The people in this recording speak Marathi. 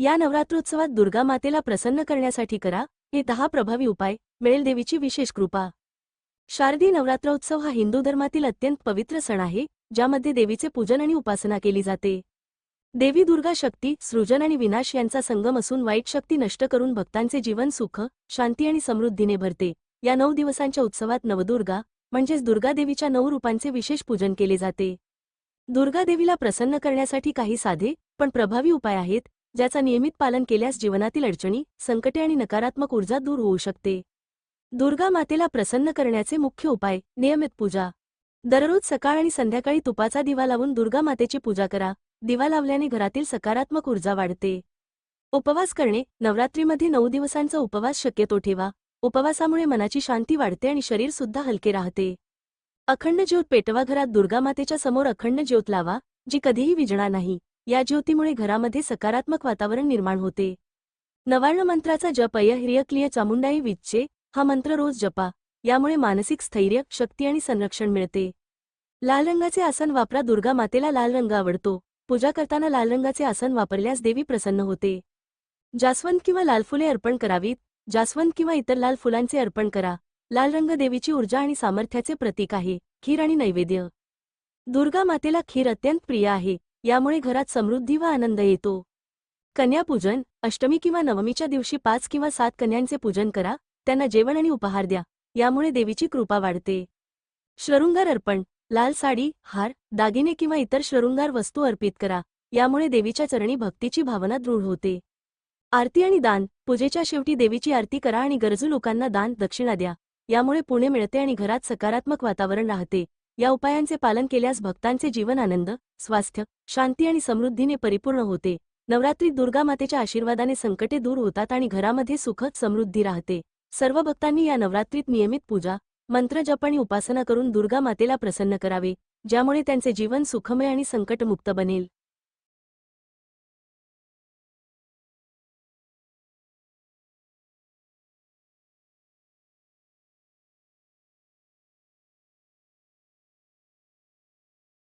या नवरात्रोत्सवात दुर्गा मातेला प्रसन्न करण्यासाठी करा. हे दहा प्रभावी उपाय. मिळेल देवीची विशेष कृपा. शारदी नवरात्रोत्सव हा हिंदू धर्मातील अत्यंत पवित्र सण आहे ज्यामध्ये देवीचे पूजन आणि उपासना केली जाते. देवी दुर्गा शक्ती सृजन आणि विनाश यांचा संगम असून वाईट शक्ती नष्ट करून भक्तांचे जीवन सुख शांती आणि समृद्धीने भरते. या नऊ दिवसांच्या उत्सवात नवदुर्गा म्हणजेच दुर्गा देवीच्या नऊ रूपांचे विशेष पूजन केले जाते. दुर्गा देवीला प्रसन्न करण्यासाठी काही साधे पण प्रभावी उपाय आहेत. ज्याचा नियमित पालन केल्यास जीवनातील अडचणी संकटे आणि नकारात्मक ऊर्जा दूर होऊ शकते. दुर्गा मातेला प्रसन्न करण्याचे मुख्य उपाय नियमित पूजा. दररोज सकाळ आणि संध्याकाळी तुपाचा दिवा लावून दुर्गा मातेची पूजा करा. दिवा लावल्याने घरातील सकारात्मक ऊर्जा वाढते. उपवास करणे नवरात्रीमध्ये नऊ दिवसांचा उपवास शक्यतो ठेवा. उपवासामुळे मनाची शांती वाढते आणि शरीर सुद्धा हलके राहते. अखंड ज्योत पेटवा घरात दुर्गा मातेच्या समोर अखंड ज्योत लावा जी कधीही विजणार नाही. या ज्योतीमुळे घरामध्ये सकारात्मक वातावरण निर्माण होते. नवार्ण मंत्राचा जप अय चामुंडाई विच्चे हा मंत्र रोज जपा यामुळे मानसिक स्थैर्य शक्ती आणि संरक्षण मिळते. लाल रंगाचे आसन वापरा दुर्गा मातेला लाल रंग आवडतो. पूजा करताना लाल रंगाचे आसन वापरल्यास देवी प्रसन्न होते. जास्वंत किंवा लाल फुले अर्पण करावीत. जास्वंत किंवा इतर लाल फुलांचे अर्पण करा. लाल रंग देवीची ऊर्जा आणि सामर्थ्याचे प्रतीक आहे. खीर आणि नैवेद्य. दुर्गा मातेला खीर अत्यंत प्रिय आहे. यामुळे घरात समृद्धी व आनंद येतो. कन्यापूजन अष्टमी किंवा नवमीच्या दिवशी पाच किंवा सात कन्यांचे पूजन करा त्यांना जेवण आणि उपहार द्या यामुळे देवीची कृपा वाढते. श्रृंगार अर्पण लाल साडी हार दागिने किंवा इतर श्रृंगार वस्तू अर्पित करा यामुळे देवीच्या चरणी भक्तीची भावना दृढ होते. आरती आणि दान पूजेच्या शेवटी देवीची आरती करा आणि गरजू लोकांना दान दक्षिणा द्या यामुळे पुणे मिळते आणि घरात सकारात्मक वातावरण राहते. या उपायांचे पालन केल्यास भक्तांचे जीवन आनंद स्वास्थ्य शांती आणि समृद्धीने परिपूर्ण होते. नवरात्रीत दुर्गा मातेच्या आशीर्वादाने संकटे दूर होतात आणि घरामध्ये सुखद समृद्धी राहते. सर्व भक्तांनी या नवरात्रीत नियमित पूजा मंत्र जप आणि उपासना करून दुर्गा मातेला प्रसन्न करावे ज्यामुळे त्यांचे जीवन सुखमय आणि संकटमुक्त बनेल.